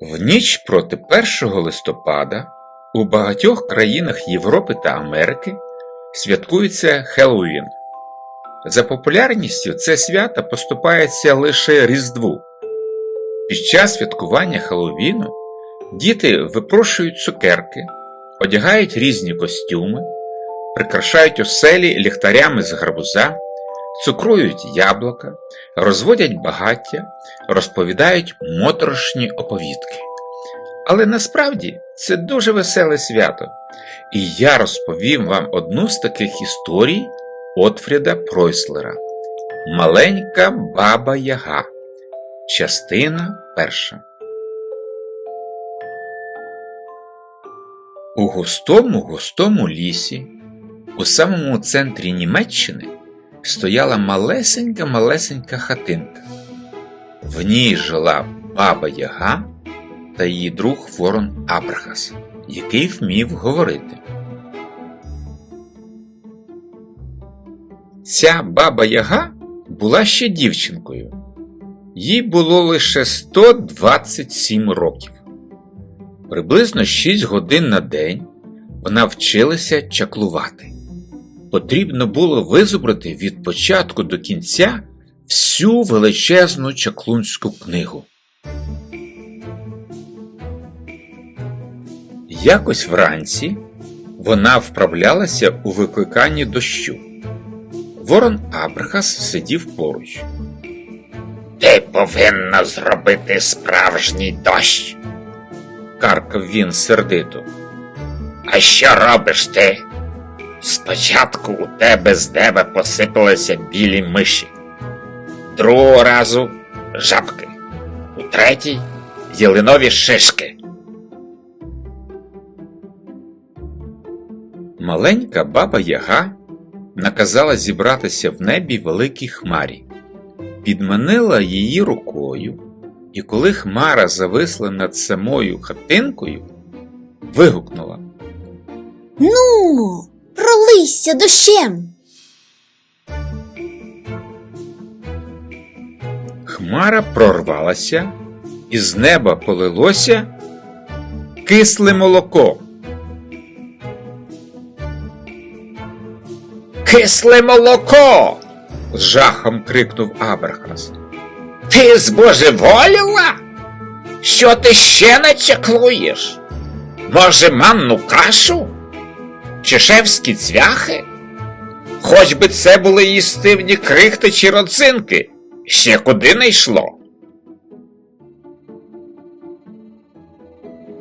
В ніч проти 1 листопада у багатьох країнах Європи та Америки святкується Хеллоуін. За популярністю це свято поступається лише Різдву. Під час святкування Хеллоуіну діти випрошують цукерки, одягають різні костюми, прикрашають оселі ліхтарями з гарбуза, цукрують яблука, розводять багаття, розповідають моторошні оповідки. Але насправді це дуже веселе свято, і я розповім вам одну з таких історій Отфріда Пройслера Маленька баба Яга. Частина перша. У густому густому лісі, у самому центрі Німеччини, стояла малесенька малесенька хатинка. В ній жила баба Яга та її друг Ворон Абрахас, який вмів говорити. Ця баба Яга була ще дівчинкою. Їй було лише 127 років. Приблизно 6 годин на день вона вчилася чаклувати. Потрібно було визубрати від початку до кінця всю величезну чаклунську книгу. Якось вранці вона вправлялася у викликанні дощу. Ворон Абрахас сидів поруч. Ти повинна зробити справжній дощ. Каркав він сердито. А що робиш ти? Спочатку у тебе з неба посипалися білі миші, другого разу жабки, у третій ялинові шишки. Маленька баба Яга наказала зібратися в небі великій хмарі, підманила її рукою, і коли хмара зависла над самою хатинкою, вигукнула. Ну, пролися дощем. Хмара прорвалася, і з неба полилося кисле молоко. Кисле молоко! з жахом крикнув Абрахас. Ти збожеволіла? Що ти ще не чаклуєш? Може, манну кашу? Чи шевські цвяхи? Хоч би це були їстивні крихти чи родзинки, ще куди не йшло.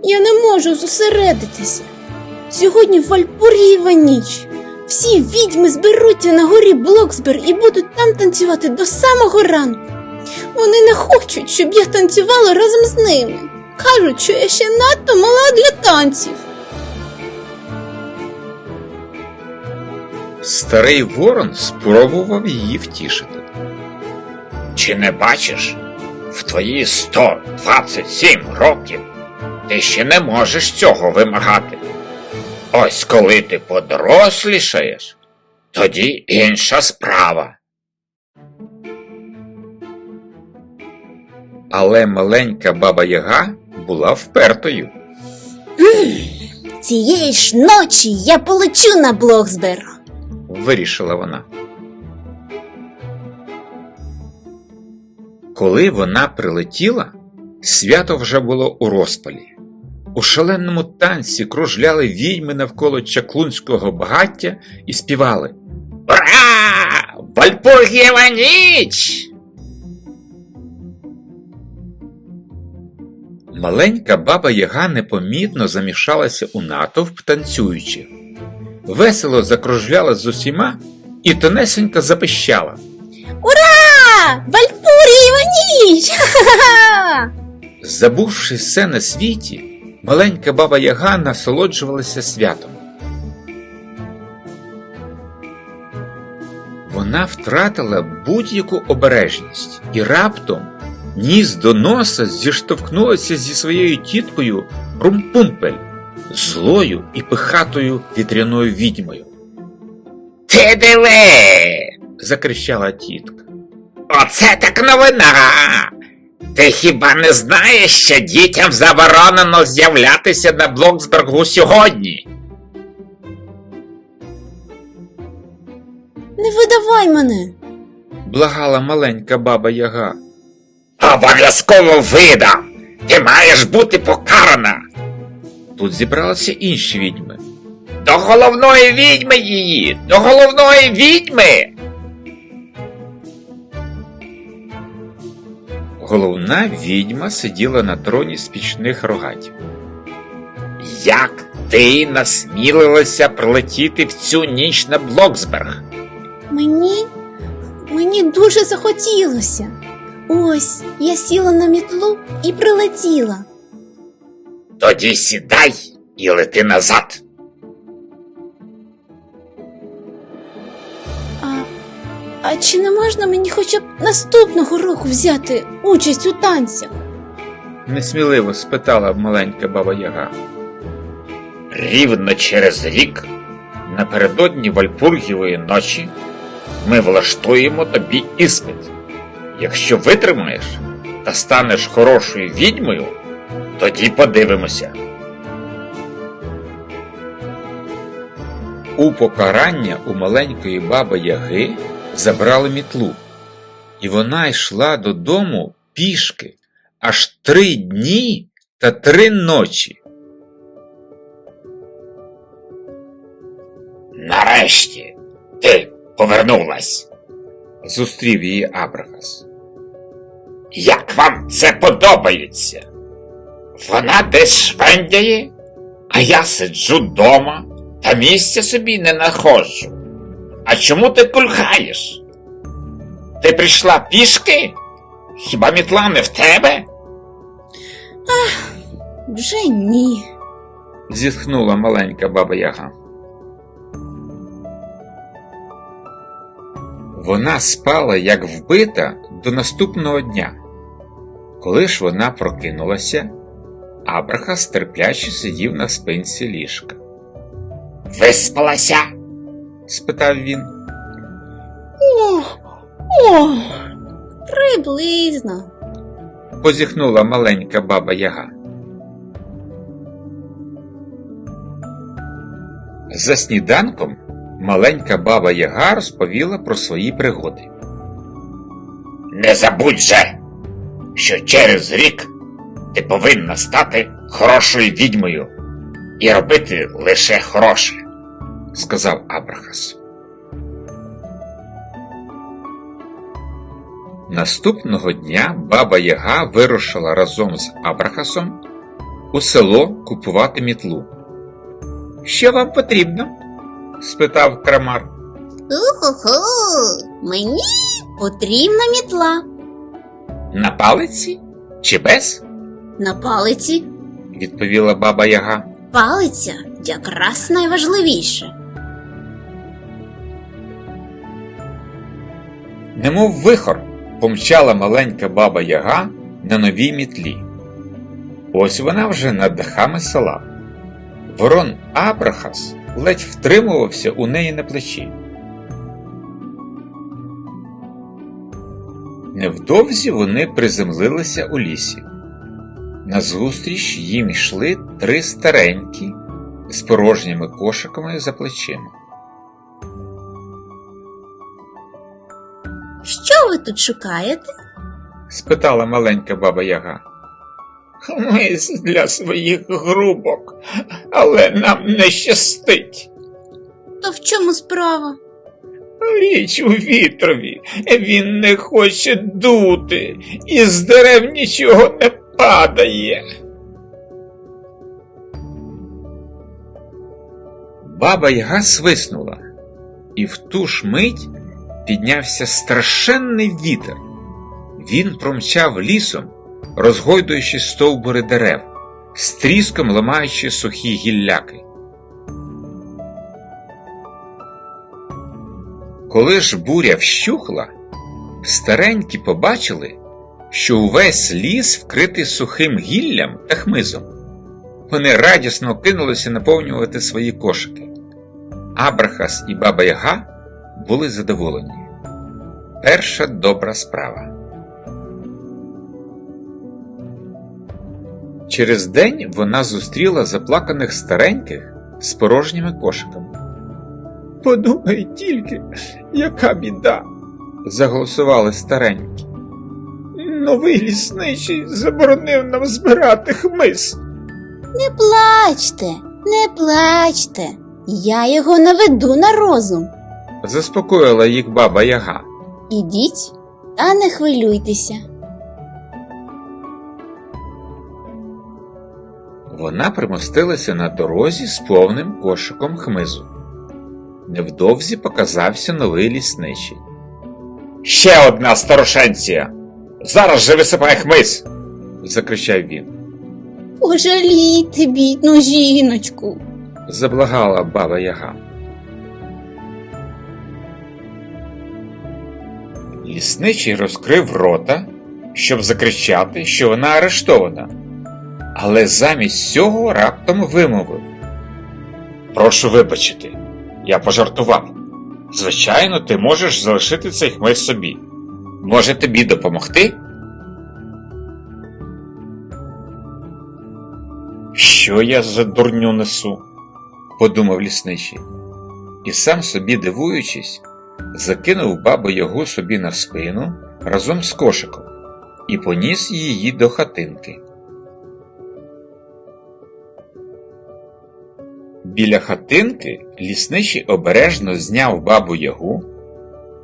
Я не можу зосередитися. Сьогодні Вальпургієва ніч. Всі відьми зберуться на горі Блоксбер і будуть там танцювати до самого ранку. Вони не хочуть, щоб я танцювала разом з ними. Кажуть, що я ще надто мала для танців. Старий ворон спробував її втішити. Чи не бачиш? В твої 127 років ти ще не можеш цього вимагати. Ось коли ти подорослішаєш, тоді інша справа. Але маленька баба Яга була впертою. Цієї ж ночі я полечу на Блоксбер. Вирішила вона. Коли вона прилетіла, свято вже було у розпалі. У шаленому танці кружляли відьми навколо чаклунського багаття і співали. Ура! Вальпургієва ніч! Маленька баба Яга непомітно замішалася у натовп танцюючи. Весело закружляла з усіма і тонесенько запищала. Ура! Вальпургієва ніч! Ха-ха-ха! Забувши все на світі, маленька баба Яга насолоджувалася святом. Вона втратила будь-яку обережність і раптом ніс до носа зіштовхнулася зі своєю тіткою Румпумпель, злою і пихатою вітряною відьмою. Ти диви! закричала тітка. Оце так новина! Ти хіба не знаєш, що дітям заборонено з'являтися на Блоксбергу сьогодні? Не видавай мене. Благала маленька баба Яга. Обов'язково видам! Ти маєш бути покарана! Тут зібралися інші відьми. До головної відьми її! До головної відьми! Головна відьма сиділа на троні з пічних рогатів. Як ти насмілилася прилетіти в цю ніч на Блоксберг? Мені. Мені дуже захотілося. Ось я сіла на мітлу і прилетіла. Тоді сідай і лети назад. А, а чи не можна мені хоча б наступного року взяти участь у танцях? Несміливо спитала маленька баба Яга. Рівно через рік, напередодні Вальпургівої ночі, ми влаштуємо тобі іспит. Якщо витримаєш та станеш хорошою відьмою, тоді подивимося. У покарання у маленької баби Яги забрали мітлу, і вона йшла додому пішки аж три дні та три ночі. Нарешті ти повернулась. Зустрів її Абрахас. Як вам це подобається? Вона десь швендяє, а я сиджу дома та місця собі не находжу. А чому ти кульхаєш? Ти прийшла пішки? Хіба мітла не в тебе? Вже ні. Зітхнула маленька баба Яга. Вона спала як вбита до наступного дня. Коли ж вона прокинулася, Абрахас терпляче сидів на спинці ліжка. Виспалася? Спитав він. О, о, приблизно. Позіхнула маленька баба Яга. За сніданком маленька баба Яга розповіла про свої пригоди. Не забудь же, що через рік ти повинна стати хорошою відьмою і робити лише хороше. сказав Абрахас. Наступного дня баба Яга вирушила разом з Абрахасом у село купувати мітлу. Що вам потрібно? спитав крамар. Уху, мені потрібна мітла. На палиці чи без? На палиці. відповіла баба Яга. Палиця якраз найважливіше. Немов вихор помчала маленька баба Яга на новій мітлі. Ось вона вже над дахами села. Ворон Абрахас ледь втримувався у неї на плечі. Невдовзі вони приземлилися у лісі. Назустріч їм йшли три старенькі з порожніми кошиками за плечима. Що ви тут шукаєте? спитала маленька баба Яга. Ми для своїх грубок, але нам не щастить. То в чому справа? Річ у вітрові, він не хоче дути, і з дерев нічого не падає. Баба Яга свиснула, і в ту ж мить піднявся страшенний вітер. Він промчав лісом, розгойдуючи стовбури дерев, з тріском ламаючи сухі гілляки. Коли ж буря вщухла, старенькі побачили, що увесь ліс вкритий сухим гіллям та хмизом. Вони радісно кинулися наповнювати свої кошики. Абрахас і Баба Яга були задоволені. Перша добра справа. Через день вона зустріла заплаканих стареньких з порожніми кошиками. Подумай тільки, яка біда, заголосували старенькі. Новий лісничий заборонив нам збирати хмиз. Не плачте, не плачте. Я його наведу на розум. Заспокоїла їх баба Яга. Ідіть та не хвилюйтеся. Вона примостилася на дорозі з повним кошиком хмизу. Невдовзі показався новий лісничий. Ще одна старошенція. Зараз же висипай хмиз. закричав він. Пожалійте, бідну жіночку. Заблагала баба Яга. Лісничий розкрив рота, щоб закричати, що вона арештована, але замість цього раптом вимовив. Прошу вибачити, я пожартував. Звичайно, ти можеш залишити цей хмиз собі. Може тобі допомогти? Що я за дурню несу? подумав лісничий, і сам собі дивуючись, закинув бабу Ягу собі на спину разом з кошиком і поніс її до хатинки. Біля хатинки лісничий обережно зняв бабу Ягу,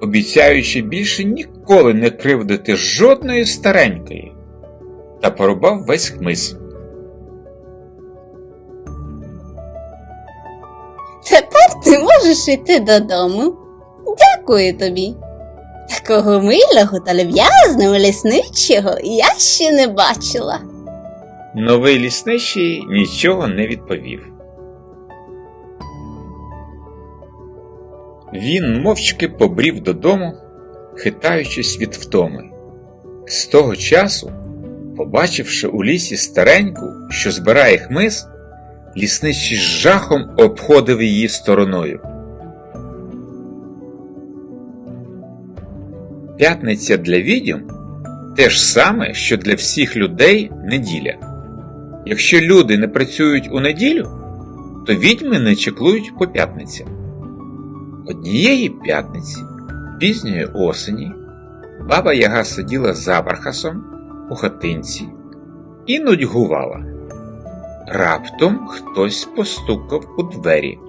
обіцяючи більше ніколи не кривдити жодної старенької, та порубав весь хмиз. Тепер ти можеш йти додому. Дякую тобі. Такого милого та люб'язного лісничого я ще не бачила. Новий лісничий нічого не відповів. Він мовчки побрів додому, хитаючись від втоми. З того часу, побачивши у лісі стареньку, що збирає хмиз, лісничий з жахом обходив її стороною. П'ятниця для відьом те ж саме, що для всіх людей неділя. Якщо люди не працюють у неділю, то відьми не чеклують по п'ятницям. Однієї п'ятниці, пізньої осені, баба Яга сиділа за бархасом у хатинці і нудьгувала. Раптом хтось постукав у двері.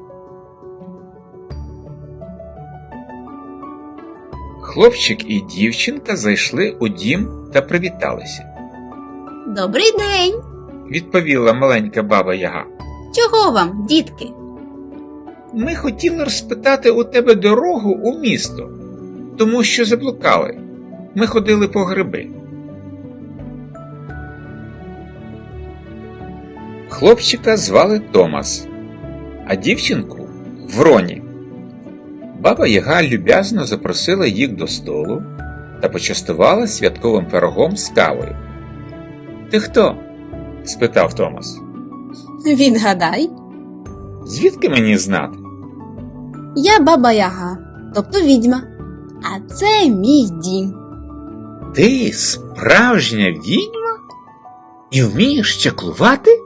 Хлопчик і дівчинка зайшли у дім та привіталися. Добрий день! Відповіла маленька баба Яга. Чого вам, дітки? Ми хотіли розпитати у тебе дорогу у місто, тому що заблукали. Ми ходили по гриби. Хлопчика звали Томас, а дівчинку Вроні. Баба Яга люб'язно запросила їх до столу та почастувала святковим пирогом з кавою. Ти хто? спитав Томас. Відгадай, Звідки мені знати? я баба Яга, тобто відьма. А це мій дім. Ти справжня відьма? І вмієш чаклувати?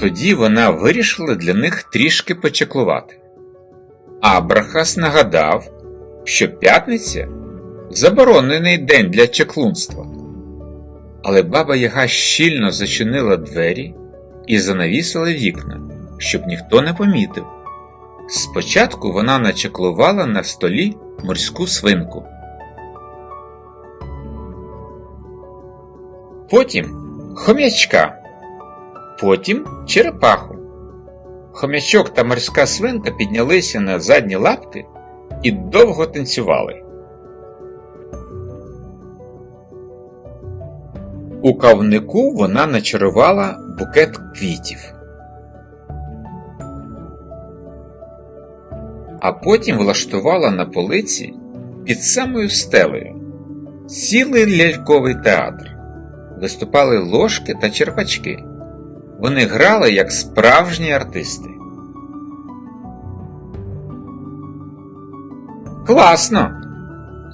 Тоді вона вирішила для них трішки почаклувати. Абрахас нагадав, що п'ятниця заборонений день для чаклунства. Але баба Яга щільно зачинила двері і занавісила вікна, щоб ніхто не помітив. Спочатку вона начеклувала на столі морську свинку. Потім хом'ячка, потім черепаху. Хом'ячок та морська свинка піднялися на задні лапки і довго танцювали. У кавнику вона начарувала букет квітів. А потім влаштувала на полиці під самою стелею цілий ляльковий театр. Виступали ложки та черпачки. Вони грали як справжні артисти. Класно,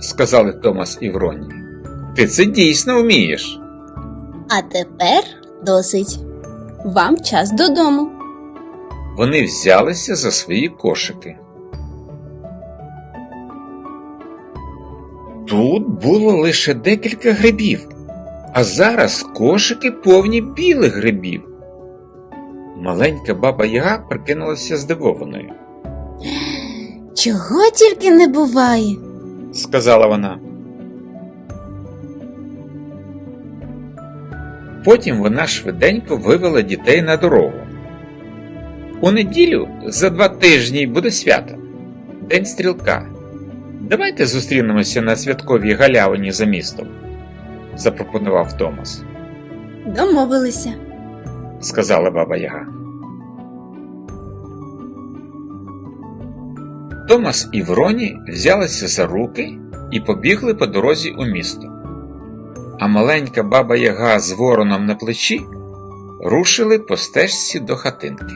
сказали Томас і Вроні. Ти це дійсно вмієш. А тепер досить. Вам час додому. Вони взялися за свої кошики. Тут було лише декілька грибів, а зараз кошики повні білих грибів. Маленька баба Яга прикинулася здивованою. Чого тільки не буває. сказала вона. Потім вона швиденько вивела дітей на дорогу. У неділю за два тижні буде свято День стрілка. Давайте зустрінемося на святковій галявині за містом, запропонував Томас, Домовилися. сказала баба Яга. Томас і Вроні взялися за руки і побігли по дорозі у місто. А маленька баба Яга з вороном на плечі рушили по стежці до хатинки.